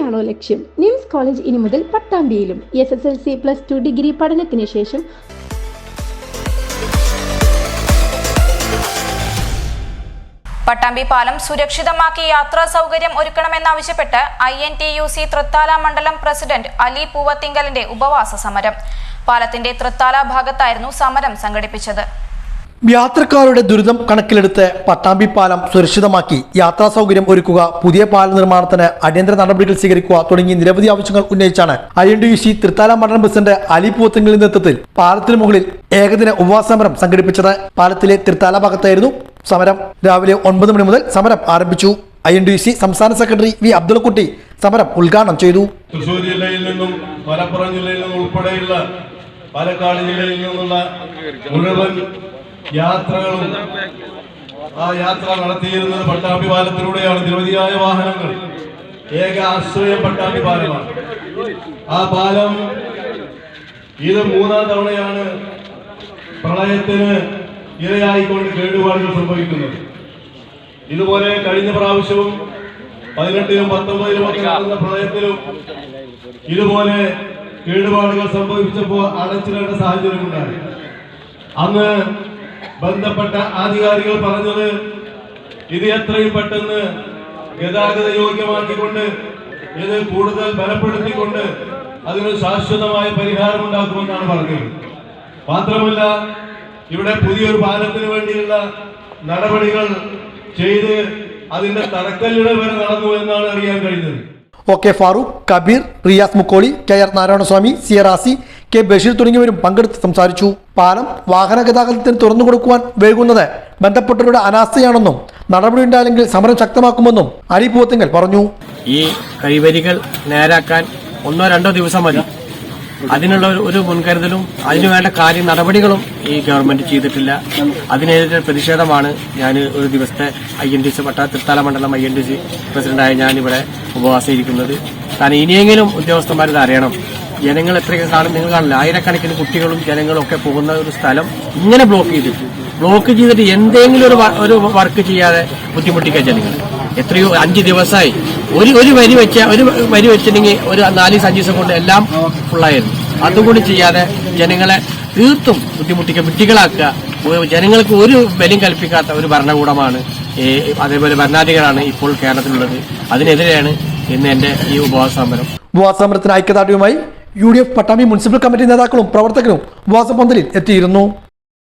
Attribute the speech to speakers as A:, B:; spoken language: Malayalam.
A: തന്നെയാണോ ലക്ഷ്യം? നിംസ് കോളേജ് ഇനി മുതൽ പട്ടാമ്പിയിലും S S L C plus two degree പഠനത്തിന് ശേഷം
B: പട്ടാമ്പി പാലം സുരക്ഷിതമാക്കി യാത്രാ സൗകര്യം ഒരുക്കണമെന്നാവശ്യപ്പെട്ട് I N T U C Thrithala മണ്ഡലം പ്രസിഡന്റ് അലി പൂവത്തിങ്കലിന്റെ ഉപവാസ സമരം. പാലത്തിന്റെ തൃത്താല ഭാഗത്തായിരുന്നു സമരം സംഘടിപ്പിച്ചത്.
C: യാത്രക്കാരുടെ ദുരിതം കണക്കിലെടുത്ത് പട്ടാമ്പി പാലം സുരക്ഷിതമാക്കി. യാത്രാ സൗകര്യം ഒരുക്കുക പുതിയ പാല നിർമ്മാണത്തിന് അടിയന്തര നടപടികൾ സ്വീകരിക്കുക തുടങ്ങി നിരവധി ആവശ്യങ്ങൾ ഉന്നയിച്ചാണ് I N D U C Thrithala മണ്ഡലം പ്രസിഡന്റ് അലി പൂവത്തിങ്കലിന്റെ നേതൃത്വത്തിൽ പാലത്തിന് മുകളിൽ ഏകദിന ഉപവാസ സമരം സംഘടിപ്പിച്ചത്. പാലത്തിലെ തൃത്താല ഭാഗത്തായിരുന്നു സമരം. രാവിലെ ഒൻപത് മണി മുതൽ സമരം ആരംഭിച്ചു. ഐ എൻ ഡി സി സംസ്ഥാന സെക്രട്ടറി വി അബ്ദുൾകുട്ടി സമരം ഉദ്ഘാടനം ചെയ്തു.
D: തൃശൂർ ജില്ലയിൽ നിന്നും മലപ്പുറം ജില്ലയിൽ നിന്നും ഉൾപ്പെടെയുള്ള പാലക്കാട് ജില്ലയിൽ നിന്നുള്ള മുഴുവൻ യാത്രകളും ആ യാത്ര നടത്തിയിരുന്നത് പട്ടാമ്പി നിരവധിയായ വാഹനങ്ങൾ. ഏക ആശ്രയം പട്ടാമ്പി ആ പാലം ഇത് മൂന്നാം തവണയാണ് പ്രളയത്തിന് ഇരയായിക്കൊണ്ട് കേടുപാടുകൾ സംഭവിക്കുന്നത്. ഇതുപോലെ കഴിഞ്ഞ പ്രാവശ്യവും പതിനെട്ടിലും പത്തൊമ്പതിലും ഒക്കെ നടന്ന പ്രളയത്തിലും ഇതുപോലെ കേടുപാടുകൾ സംഭവിച്ചപ്പോൾ അടച്ചിടേണ്ട സാഹചര്യം ഉണ്ടായി അന്ന് ബന്ധപ്പെട്ട അധികാരികൾ പറഞ്ഞത് ഇത് എത്രയും പെട്ടെന്ന് ഗതാഗത യോഗ്യമാക്കിക്കൊണ്ട് ഇത് കൂടുതൽ ബലപ്പെടുത്തിക്കൊണ്ട് അതിനൊരു ശാശ്വതമായ പരിഹാരം ഉണ്ടാക്കുമെന്നാണ് പറഞ്ഞത്. മാത്രമല്ല ഇവിടെ പുതിയൊരു പാലത്തിന് വേണ്ടിയുള്ള നടപടികൾ ചെയ്ത് അതിന്റെ തറക്കല്ലിടൽ വരെ നടന്നു എന്നാണ് അറിയാൻ കഴിഞ്ഞത്.
C: O K Farooq Kabeer Riyas Mukkoli K R Narayanaswamy സിയറാസി K Basheer തുടങ്ങിയവരും പങ്കെടുത്ത് സംസാരിച്ചു. പാലം വാഹന ഗതാഗതത്തിന് തുറന്നു കൊടുക്കുവാൻ വൈകുന്നത് ബന്ധപ്പെട്ടവരുടെ അനാസ്ഥയാണെന്നും നടപടിയുണ്ടായില്ലെങ്കിൽ സമരം ശക്തമാക്കുമെന്നും അലി പൂവത്തിങ്കൽ പറഞ്ഞു.
E: ഈ കൈവരികൾ നേരാക്കാൻ ഒന്നോ രണ്ടോ ദിവസം മതി. അതിനുള്ള ഒരു മുൻകരുതലും അതിനുവേണ്ട കാര്യ നടപടികളും ഈ ഗവൺമെന്റ് ചെയ്തിട്ടില്ല. അതിനെതിരെ പ്രതിഷേധമാണ് ഞാൻ ഒരു ദിവസത്തെ ഐ എൻ ഡി സി പട്ടാ തൃത്താല മണ്ഡലം ഐ എൻ ഡി സി പ്രസിഡന്റായ ഞാൻ ഇവിടെ ഉപവാസം ഇരിക്കുന്നത് കാരണം ഇനിയെങ്കിലും ഉദ്യോഗസ്ഥന്മാരിത് അറിയണം. ജനങ്ങൾ എത്രയൊക്കെ കാണും നിങ്ങൾ കാണില്ല ആയിരക്കണക്കിന് കുട്ടികളും ജനങ്ങളും ഒക്കെ പോകുന്ന ഒരു സ്ഥലം ഇങ്ങനെ ബ്ലോക്ക് ചെയ്തിട്ട് ബ്ലോക്ക് ചെയ്തിട്ട് എന്തെങ്കിലും ഒരു ഒരു വർക്ക് ചെയ്യാതെ ബുദ്ധിമുട്ടിക്കുക ജനങ്ങൾ. എത്രയോ അഞ്ച് ദിവസമായി. ഒരു ഒരു വരി വെച്ച ഒരു വരി വെച്ചിട്ടുണ്ടെങ്കിൽ ഒരു നാല് അഞ്ച് ദിവസം കൊണ്ട് എല്ലാം ഫുള്ളായിരുന്നു അതുകൂടി ചെയ്യാതെ ജനങ്ങളെ തീർത്തും ബുദ്ധിമുട്ടിക്കുക വിട്ടികളാക്കുക ജനങ്ങൾക്ക് ഒരു ബലം കൽപ്പിക്കാത്ത ഒരു ഭരണകൂടമാണ് അതേപോലെ ഭരണാധികാരാണ് ഇപ്പോൾ കേരളത്തിലുള്ളത്. അതിനെതിരെയാണ് ഇന്ന് എന്റെ ഈ ഉപവാസ സമരം.
C: സമരത്തിന് ഐക്യദാർഢ്യവുമായി U D F Pattambi municipal committee നേതാക്കളും പ്രവർത്തകരും ഉപവാസ എത്തിയിരുന്നു